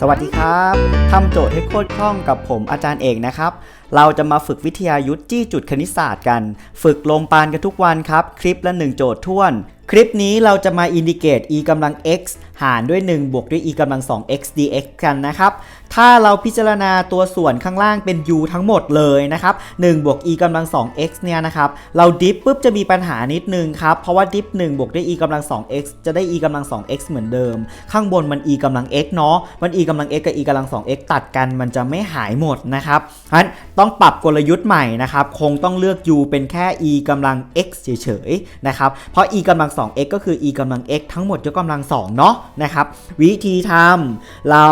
สวัสดีครับทำโจทย์ให้โคตรคล่องกับผมอาจารย์เอกนะครับ เราจะมาฝึกวิทยายุทธ์จี้จุดคณิตศาสตร์กัน ฝึกลงปานกันทุกวันครับ คลิปละ 1 โจทย์ท่วนคลิปนี้เราจะมาอินดิเกต e กำลัง x หารด้วย 1 บวกด้วย e กำลัง 2 x dx กันนะครับ ถ้าเราพิจารณาตัวส่วนข้างล่างเป็น u ทั้งหมดเลยนะครับ1บวก e กำลัง 2 x เนี่ยนะครับ เราดิฟปุ๊บจะมีปัญหานิดนึงครับ เพราะว่าดิฟ1บวกด้วย e กำลัง 2 x จะได้ e กำลัง 2 x เหมือนเดิม ข้างบนมัน e กำลัง x เนาะ มัน e กำลัง x กับ e กำลัง 2 x ตัดกันมันจะไม่หายหมดนะครับฉะนั้นต้องปรับกลยุทธ์ใหม่นะครับ คงต้องเลือก u เป็นแค่ e กำลัง x เฉยๆนะครับ เพราะ e กำลัง 2x ก็คือ e กำลัง x ทั้งหมดยกกำลัง2เนาะนะครับวิธีทำเรา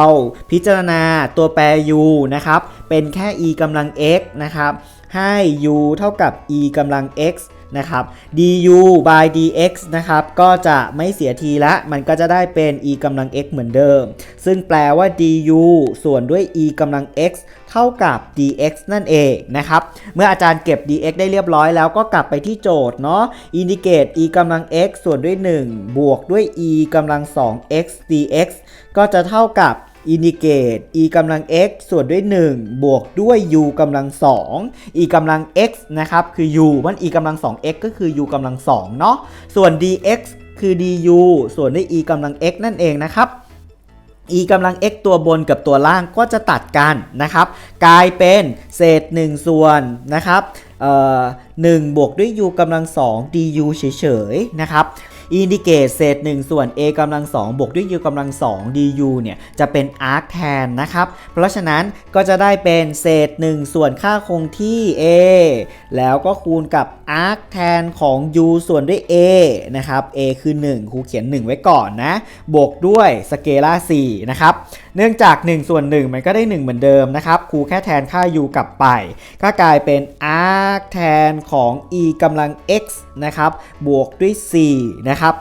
พิจารณาตัวแปร u นะครับเป็นแค่ e กำลัง x นะครับให้ u เท่ากับ e กำลัง x นะครับ du by dx นะครับก็จะไม่เสียทีละมันก็จะได้เป็น e กำลัง x เหมือนเดิม ซึ่งแปลว่า du ส่วนด้วย e กำลัง x เท่ากับ dx นั่นเองนะครับ เมื่ออาจารย์เก็บ dx ได้เรียบร้อยแล้วก็กลับไปที่โจทย์เนาะอินดิเกต e กำลัง x ส่วนด้วย 1 บวกด้วย e กำลัง 2 x dx ก็จะเท่ากับ อินิเกต e กำลัง x ส่วนด้วย 1 บวกด้วย u กำลัง 2 e กำลัง x นะครับคือ u มัน e กำลัง 2x ก็คือ u กำลัง2เนาะส่วน dx คือ du ส่วนด้วย e กำลัง x นั่นเองนะครับ e กำลัง x ตัวบนกับตัวล่างก็จะตัดกันนะครับ กลายเป็นเศษ 1 ส่วนนะครับ เอ่อ1บวกด้วย u กำลัง 2 du เฉยๆ นะครับอินดิเกตเศษ1ส่วน a กำลัง2บวกด้วย u กำลัง2 du เนี่ย จะเป็น arc แทนนะครับ เพราะฉะนั้นก็จะได้เป็นเศษ 1 ส่วนค่าคงที่ a แล้วก็คูณกับ arc แทนของ u ส่วนด้วย a นะครับ a คือ 1 ครูเขียน 1 ไว้ก่อนนะ บวกด้วยสเกลา4นะครับเนื่องจาก1ส่วน1มันก็ได้ 1 เหมือนเดิมนะครับครูแค่แทนค่า u กลับไป ก็กลายเป็น arc แทนของ e กำลัง x นะครับบวกด้วย4นะครับ